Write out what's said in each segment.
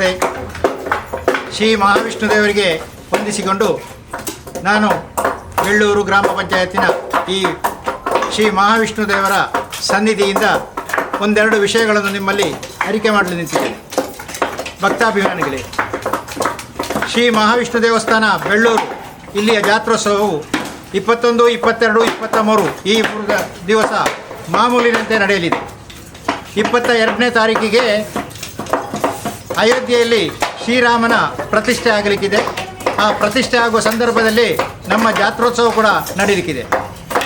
ನಮಸ್ತೆ ಶ್ರೀ ಮಹಾವಿಷ್ಣು ದೇವರಿಗೆ ವಂದಿಸಿಕೊಂಡು ನಾನು ಬೆಳ್ಳೂರು ಗ್ರಾಮ ಪಂಚಾಯತಿನ ಈ ಶ್ರೀ ಮಹಾವಿಷ್ಣು ದೇವರ ಸನ್ನಿಧಿಯಿಂದ ಒಂದೆರಡು ವಿಷಯಗಳನ್ನು ನಿಮ್ಮಲ್ಲಿ ಅರಿಕೆ ಮಾಡಲು ನಿಂತಿದ್ದೇನೆ. ಭಕ್ತಾಭಿಮಾನಿಗಳೇ, ಶ್ರೀ ಮಹಾವಿಷ್ಣು ದೇವಸ್ಥಾನ ಬೆಳ್ಳೂರು, ಇಲ್ಲಿಯ ಜಾತ್ರೋತ್ಸವವು ಇಪ್ಪತ್ತೊಂದು, ಇಪ್ಪತ್ತೆರಡು ಇಪ್ಪತ್ತ ಮೂರು ಈ ದಿವಸ ಮಾಮೂಲಿನಂತೆ ನಡೆಯಲಿದೆ. ಇಪ್ಪತ್ತ ಎರಡನೇ ತಾರೀಕಿಗೆ ಅಯೋಧ್ಯೆಯಲ್ಲಿ ಶ್ರೀರಾಮನ ಪ್ರತಿಷ್ಠೆ ಆಗಲಿಕ್ಕಿದೆ. ಆ ಪ್ರತಿಷ್ಠೆ ಆಗುವ ಸಂದರ್ಭದಲ್ಲಿ ನಮ್ಮ ಜಾತ್ರೋತ್ಸವ ಕೂಡ ನಡೀಲಿಕ್ಕಿದೆ.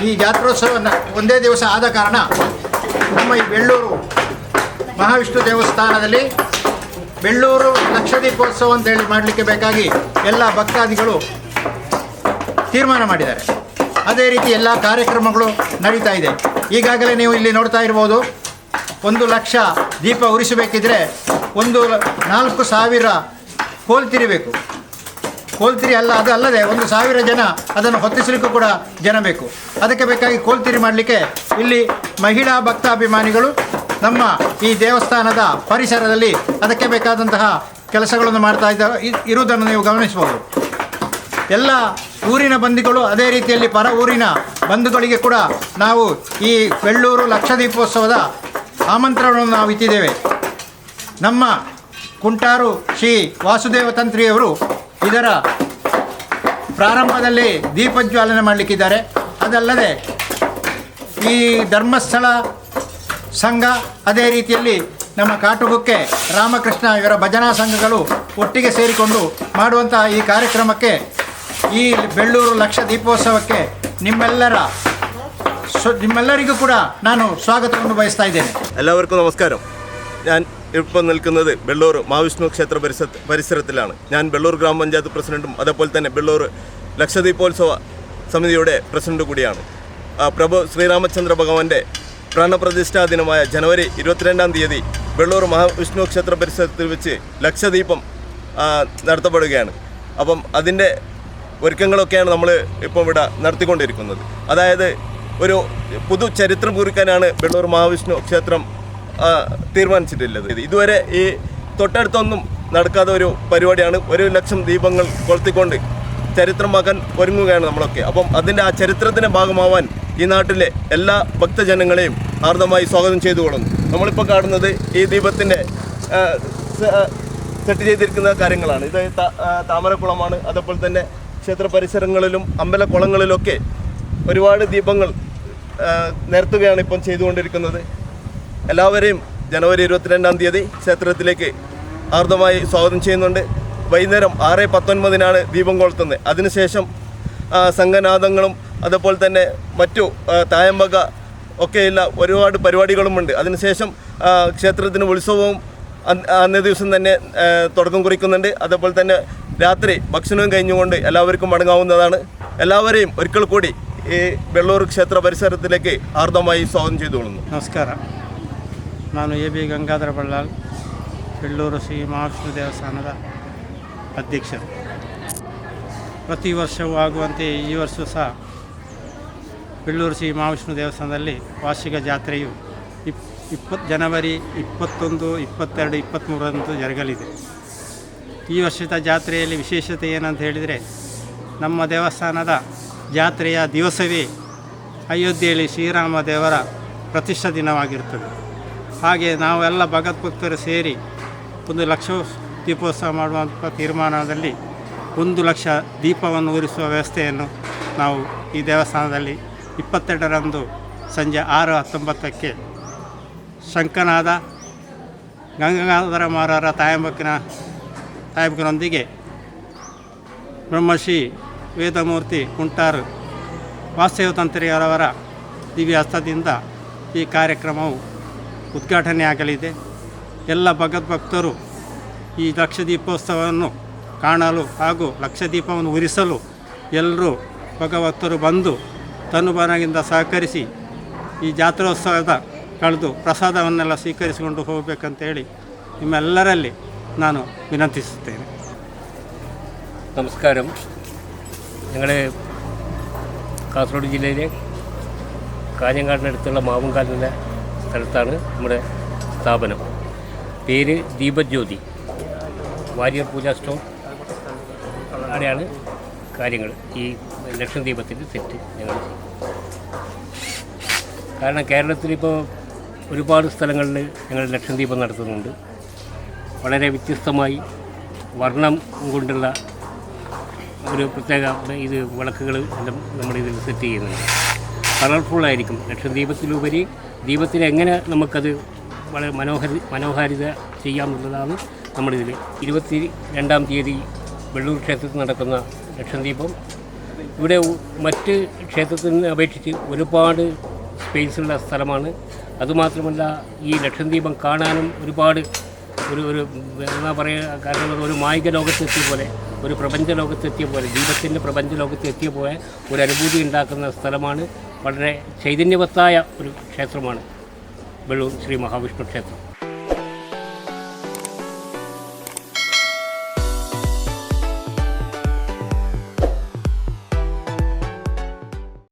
ಈ ಜಾತ್ರೋತ್ಸವ ಒಂದೇ ದಿವಸ ಆದ ಕಾರಣ ನಮ್ಮ ಈ ಬೆಳ್ಳೂರು ಮಹಾವಿಷ್ಣು ದೇವಸ್ಥಾನದಲ್ಲಿ ಬೆಳ್ಳೂರು ಲಕ್ಷದೀಪೋತ್ಸವ ಅಂತೇಳಿ ಮಾಡಲಿಕ್ಕೆ ಬೇಕಾಗಿ ಎಲ್ಲ ಭಕ್ತಾದಿಗಳು ತೀರ್ಮಾನ ಮಾಡಿದ್ದಾರೆ. ಅದೇ ರೀತಿ ಎಲ್ಲ ಕಾರ್ಯಕ್ರಮಗಳು ನಡೀತಾ ಇದೆ. ಈಗಾಗಲೇ ನೀವು ಇಲ್ಲಿ ನೋಡ್ತಾ ಇರ್ಬೋದು, ಒಂದು ಲಕ್ಷ ದೀಪ ಉರಿಸಬೇಕಿದ್ರೆ ಒಂದು ನಾಲ್ಕು ಸಾವಿರ ಕೋಲ್ತಿರಿಬೇಕು ಕೋಲ್ತಿರಿ ಅಲ್ಲ, ಅದು ಅಲ್ಲದೆ ಒಂದು ಸಾವಿರ ಜನ ಅದನ್ನು ಹೊತ್ತಿಸಲಿಕ್ಕೂ ಕೂಡ ಜನ ಬೇಕು. ಅದಕ್ಕೆ ಬೇಕಾಗಿ ಕೋಲ್ತಿರಿ ಮಾಡಲಿಕ್ಕೆ ಇಲ್ಲಿ ಮಹಿಳಾ ಭಕ್ತಾಭಿಮಾನಿಗಳು ನಮ್ಮ ಈ ದೇವಸ್ಥಾನದ ಪರಿಸರದಲ್ಲಿ ಅದಕ್ಕೆ ಬೇಕಾದಂತಹ ಕೆಲಸಗಳನ್ನು ಮಾಡ್ತಾ ಇದ್ದ ಇರುವುದನ್ನು ನೀವು ಗಮನಿಸಬಹುದು. ಎಲ್ಲ ಊರಿನ ಬಂಧುಗಳು ಅದೇ ರೀತಿಯಲ್ಲಿ ಪರ ಊರಿನ ಬಂಧುಗಳಿಗೆ ಕೂಡ ನಾವು ಈ ಬೆಳ್ಳೂರು ಲಕ್ಷ ದೀಪೋತ್ಸವದ ಆಮಂತ್ರಣವನ್ನು ನಾವು ಇಟ್ಟಿದ್ದೇವೆ. ನಮ್ಮ ಕುಂಟಾರು ಶ್ರೀ ವಾಸುದೇವ ತಂತ್ರಿಯವರು ಇದರ ಪ್ರಾರಂಭದಲ್ಲಿ ದೀಪಜ್ವಾಲನೆ ಮಾಡಲಿಕ್ಕಿದ್ದಾರೆ. ಅದಲ್ಲದೆ ಈ ಧರ್ಮಸ್ಥಳ ಸಂಘ ಅದೇ ರೀತಿಯಲ್ಲಿ ನಮ್ಮ ಕಾಟುಗುಕ್ಕೆ ರಾಮಕೃಷ್ಣ ಇವರ ಭಜನಾ ಸಂಘಗಳು ಒಟ್ಟಿಗೆ ಸೇರಿಕೊಂಡು ಮಾಡುವಂತಹ ಈ ಕಾರ್ಯಕ್ರಮಕ್ಕೆ ಈ ಬೆಳ್ಳೂರು ಲಕ್ಷ ದೀಪೋತ್ಸವಕ್ಕೆ ನಿಮ್ಮೆಲ್ಲರ ನಿಮ್ಮೆಲ್ಲರಿಗೂ ಕೂಡ ನಾನು ಸ್ವಾಗತವನ್ನು ಬಯಸ್ತಾ ಇದ್ದೇನೆ. ಎಲ್ಲವರಿಗೂ ನಮಸ್ಕಾರ. ഇപ്പോൾ നിൽക്കുന്നത് വെള്ളൂർ മഹാവിഷ്ണു ക്ഷേത്ര പരിസര പരിസരത്തിലാണ്. ഞാൻ വെള്ളൂർ ഗ്രാമപഞ്ചായത്ത് പ്രസിഡന്റും അതേപോലെ തന്നെ വെള്ളൂർ ലക്ഷദ്വീപോത്സവ സമിതിയുടെ പ്രസിഡന്റ് കൂടിയാണ്. പ്രഭു ശ്രീരാമചന്ദ്ര ഭഗവാന്റെ പ്രാണപ്രതിഷ്ഠാ ദിനമായ ജനുവരി ഇരുപത്തിരണ്ടാം തീയതി വെള്ളൂർ മഹാവിഷ്ണു ക്ഷേത്ര പരിസരത്തിൽ വെച്ച് ലക്ഷദ്വീപം നടത്തപ്പെടുകയാണ്. അപ്പം അതിന്റെ ഒരുക്കങ്ങളൊക്കെയാണ് നമ്മൾ ഇപ്പം ഇവിടെ നടത്തിക്കൊണ്ടിരിക്കുന്നത്. അതായത് ഒരു പുതു ചരിത്രം കുറിക്കാനാണ് വെള്ളൂർ മഹാവിഷ്ണു ക്ഷേത്രം തീരുമാനിച്ചിട്ടുള്ളത് ഇതുവരെ ഈ തൊട്ടടുത്തൊന്നും നടക്കാത്ത ഒരു പരിപാടിയാണ് ഒരു ലക്ഷം ദീപങ്ങൾ കൊളുത്തിക്കൊണ്ട് ചരിത്രമാക്കാൻ ഒരുങ്ങുകയാണ് നമ്മളൊക്കെ. അപ്പം അതിന്റെ ആ ചരിത്രത്തിന്റെ ഭാഗമാവാൻ ഈ നാട്ടിലെ എല്ലാ ഭക്തജനങ്ങളെയും ആർദ്രമായി സ്വാഗതം ചെയ്തുകൊള്ളുന്നു. നമ്മളിപ്പോൾ കാണുന്നത് ഈ ദീപത്തിന്റെ സെറ്റ് ചെയ്തിരിക്കുന്ന കാര്യങ്ങളാണ്. ഇത് താമരക്കുളമാണ്. അതേപോലെ തന്നെ ക്ഷേത്ര പരിസരങ്ങളിലും അമ്പലക്കുളങ്ങളിലൊക്കെ ഒരുപാട് ദീപങ്ങൾ നിരത്തുകയാണ് ഇപ്പം ചെയ്തുകൊണ്ടിരിക്കുന്നത്. എല്ലാവരെയും ജനുവരി ഇരുപത്തിരണ്ടാം തീയതി ക്ഷേത്രത്തിലേക്ക് ആർദ്രമായി സ്വാഗതം ചെയ്യുന്നുണ്ട്. വൈകുന്നേരം ആറ് പത്തൊൻപതിനാണ് ദീപം കൊളുത്തുന്നത്. അതിനുശേഷം സംഘനാഥങ്ങളും അതുപോലെ തന്നെ മറ്റു തായമ്പക ഒക്കെയുള്ള ഒരുപാട് പരിപാടികളുമുണ്ട്. അതിനുശേഷം ക്ഷേത്രത്തിന് ഉത്സവവും അന്നേ ദിവസം തന്നെ തുടക്കം കുറിക്കുന്നുണ്ട്. അതുപോലെ തന്നെ രാത്രി ഭക്ഷണവും കഴിഞ്ഞുകൊണ്ട് എല്ലാവർക്കും മടങ്ങാവുന്നതാണ് എല്ലാവരെയും ഒരിക്കൽ കൂടി ഈ വെള്ളൂർ ക്ഷേത്ര പരിസരത്തിലേക്ക് ആർദ്രമായി സ്വാഗതം ചെയ്തുകൊള്ളുന്നു. നമസ്കാരം. ನಾನು ಎ ಬಿ ಗಂಗಾಧರ ಬಳ್ಳಾಲ್ ಬೆಳ್ಳೂರು ಶ್ರೀ ಮಹಾವಿಷ್ಣು ದೇವಸ್ಥಾನದ ಅಧ್ಯಕ್ಷರು ಪ್ರತಿ ವರ್ಷವೂ ಆಗುವಂತೆ ಈ ವರ್ಷ ಸಹ ಬೆಳ್ಳೂರು ಶ್ರೀ ಮಹಾವಿಷ್ಣು ದೇವಸ್ಥಾನದಲ್ಲಿ ವಾರ್ಷಿಕ ಜಾತ್ರೆಯು ಇಪ್ ಇಪ್ಪತ್ತು ಜನವರಿ ಇಪ್ಪತ್ತೊಂದು, ಇಪ್ಪತ್ತೆರಡು ಇಪ್ಪತ್ತ್ಮೂರರಂದು ಜರುಗಲಿದೆ. ಈ ವರ್ಷದ ಜಾತ್ರೆಯಲ್ಲಿ ವಿಶೇಷತೆ ಏನಂತ ಹೇಳಿದರೆ ನಮ್ಮ ದೇವಸ್ಥಾನದ ಜಾತ್ರೆಯ ದಿವಸವೇ ಅಯೋಧ್ಯೆಯಲ್ಲಿ ಶ್ರೀರಾಮ ದೇವರ ಪ್ರತಿಷ್ಠಾ ದಿನವಾಗಿರುತ್ತದೆ. ಹಾಗೆ ನಾವೆಲ್ಲ ಭಗವದ್ಭಕ್ತರು ಸೇರಿ ಒಂದು ಲಕ್ಷ ದೀಪೋತ್ಸವ ಮಾಡುವಂಥ ತೀರ್ಮಾನದಲ್ಲಿ ಒಂದು ಲಕ್ಷ ದೀಪವನ್ನು ಉರಿಸುವ ವ್ಯವಸ್ಥೆಯನ್ನು ನಾವು ಈ ದೇವಸ್ಥಾನದಲ್ಲಿ ಇಪ್ಪತ್ತೆರಡರಂದು ಸಂಜೆ ಆರು ಹತ್ತೊಂಬತ್ತಕ್ಕೆ ಶಂಕನಾದ ಗಂಗಾಧರ ಮಾರರ ತಾಯಂಬಕ್ಕಿನ ತಾಯಂಬಕ್ಕನೊಂದಿಗೆ ಬ್ರಹ್ಮಶ್ರೀ ವೇದಮೂರ್ತಿ ಕುಂಟಾರು ವಾಸ್ತವ ತಂತ್ರಿಯವರವರ ದಿವ್ಯ ಹಸ್ತದಿಂದ ಈ ಕಾರ್ಯಕ್ರಮವು ಉದ್ಘಾಟನೆಯಾಗಲಿದೆ ಎಲ್ಲ ಭಗವದ್ಭಕ್ತರು ಈ ಲಕ್ಷದೀಪೋತ್ಸವವನ್ನು ಕಾಣಲು ಹಾಗೂ ಲಕ್ಷದೀಪವನ್ನು ಉರಿಸಲು ಎಲ್ಲರೂ ಭಗವತ್ತರು ಬಂದು ತನುಬನಗಿಂದ ಸಹಕರಿಸಿ ಈ ಜಾತ್ರೋತ್ಸವದ ಕಳೆದು ಪ್ರಸಾದವನ್ನೆಲ್ಲ ಸ್ವೀಕರಿಸಿಕೊಂಡು ಹೋಗಬೇಕಂತೇಳಿ ನಿಮ್ಮೆಲ್ಲರಲ್ಲಿ ನಾನು ವಿನಂತಿಸುತ್ತೇನೆ നമസ്കാരം ഞങ്ങൾ കാസർഗോഡ് ജില്ലയിലെ കാഞ്ഞങ്ങാടിനടുത്തുള്ള മാവുങ്കാൽ എന്ന സ്ഥലത്താണ് നമ്മുടെ സ്ഥാപനം. പേര് ദീപജ്യോതി. വാരിയർ പൂജ സ്റ്റോർ അവിടെയാണ് കാര്യങ്ങൾ. ഈ ലക്ഷദ്വീപത്തിന്റെ സെറ്റ് ഞങ്ങൾ കാരണം കേരളത്തിലിപ്പോൾ ഒരുപാട് സ്ഥലങ്ങളിൽ ഞങ്ങൾ ലക്ഷദ്വീപം നടത്തുന്നുണ്ട്. വളരെ വ്യത്യസ്തമായി വർണം കൊണ്ടുള്ള ഒരു പ്രത്യേക ഇത് വിളക്കുകൾ എല്ലാം നമ്മളിതിൽ സെറ്റ് ചെയ്യുന്നുണ്ട്. കളർഫുള്ളായിരിക്കും. ലക്ഷദ്വീപത്തിലുപരി ദീപത്തിന് എങ്ങനെ നമുക്കത് വളരെ മനോഹരി മനോഹാരിത ചെയ്യാമെന്നുള്ളതാണ് നമ്മളിതിൽ ഇരുപത്തി രണ്ടാം തീയതി വെള്ളൂർ ക്ഷേത്രത്തിൽ നടക്കുന്ന ലക്ഷദ്വീപം. ഇവിടെ മറ്റ് ക്ഷേത്രത്തിന് അപേക്ഷിച്ച് ഒരുപാട് സ്പേസുള്ള സ്ഥലമാണ്. അതുമാത്രമല്ല ഈ ലക്ഷദ്വീപം കാണാനും ഒരുപാട് ഒരു ഒരു എന്താ പറയുക കാരണം ഒരു മായിക ലോകത്തെത്തിയ പോലെ ഒരു പ്രപഞ്ച ലോകത്തെത്തിയ പോലെ ദീപത്തിന്റെ പ്രപഞ്ച ലോകത്തെത്തിയ പോലെ ഒരു അനുഭൂതി ഉണ്ടാക്കുന്ന സ്ഥലമാണ് വളരെ ചൈതന്യവത്തായ ഒരു ക്ഷേത്രമാണ് വെള്ളൂർ ശ്രീ മഹാവിഷ്ണു ക്ഷേത്രം.